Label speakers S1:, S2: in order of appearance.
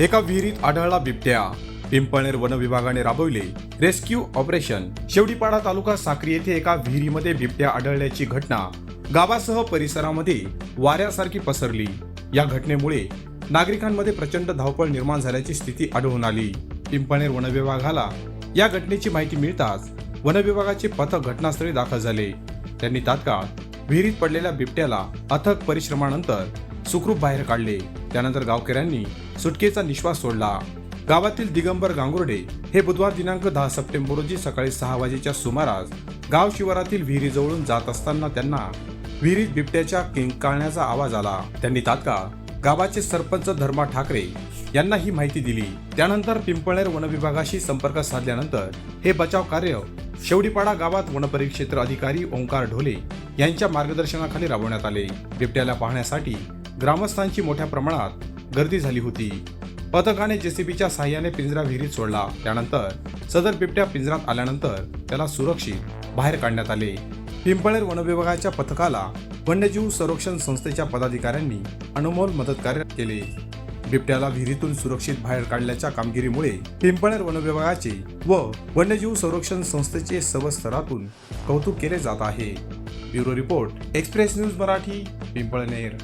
S1: एका विहिरीत आढळला बिबट्या. पिंपळनेर वन विभागाने राबवले रेस्क्यू ऑपरेशन. शेवडीपाडा तालुका साक्री येथे एका विहिरीमध्ये बिबट्या आढळल्याची घटना गावासह परिसरामध्ये वाऱ्यासारखी पसरली. या घटनेमुळे नागरिकांमध्ये प्रचंड धावपळ निर्माण झाल्याची स्थिती आढळून आली. पिंपळनेर वन विभागाला या घटनेची माहिती मिळताच वनविभागाचे पथक घटनास्थळी दाखल झाले. त्यांनी तात्काळ विहिरीत पडलेल्या बिबट्याला अथक परिश्रमानंतर सुखरूप बाहेर काढले. त्यानंतर गावकऱ्यांनी सुटकेचा निश्वास सोडला. गावातील दिगंबर गांगुर्डे हे बुधवार दिनांक दहा सप्टेंबर रोजी सकाळी सहा वाजेच्या सुमारास गाव शिवारातील विहिरीजवळून जात असताना त्यांना विहिरीत बिबट्याच्या किंकाळण्याचा आवाज आला. त्यांनी तात्काळ गावाचे सरपंच धर्मा ठाकरे यांना ही माहिती दिली. त्यानंतर पिंपळनेर वन विभागाशी संपर्क साधल्यानंतर हे बचाव कार्य शेवडीपाडा गावात वनपरिक्षेत्र अधिकारी ओंकार ढोले यांच्या मार्गदर्शनाखाली राबवण्यात आले. बिबट्याला पाहण्यासाठी ग्रामस्थांची मोठ्या प्रमाणात गर्दी झाली होती. पथकाने जेसीबीच्या सहाय्याने पिंजरा विहिरीत सोडला. त्यानंतर सदर बिबट्या पिंजरात आल्यानंतर त्याला सुरक्षित बाहेर काढण्यात आले. पिंपळेर वनविभागाच्या पथकाला वन्यजीव संरक्षण संस्थेच्या पदाधिकाऱ्यांनी अनमोल मदतकार्य केले. बिबट्याला विहिरीतून सुरक्षित बाहेर काढल्याच्या कामगिरीमुळे पिंपळेर वनविभागाचे व वन्यजीव संरक्षण संस्थेचे सर्व स्तरातून कौतुक केले जात आहे. Bureau report Express News Marathi Pimpalner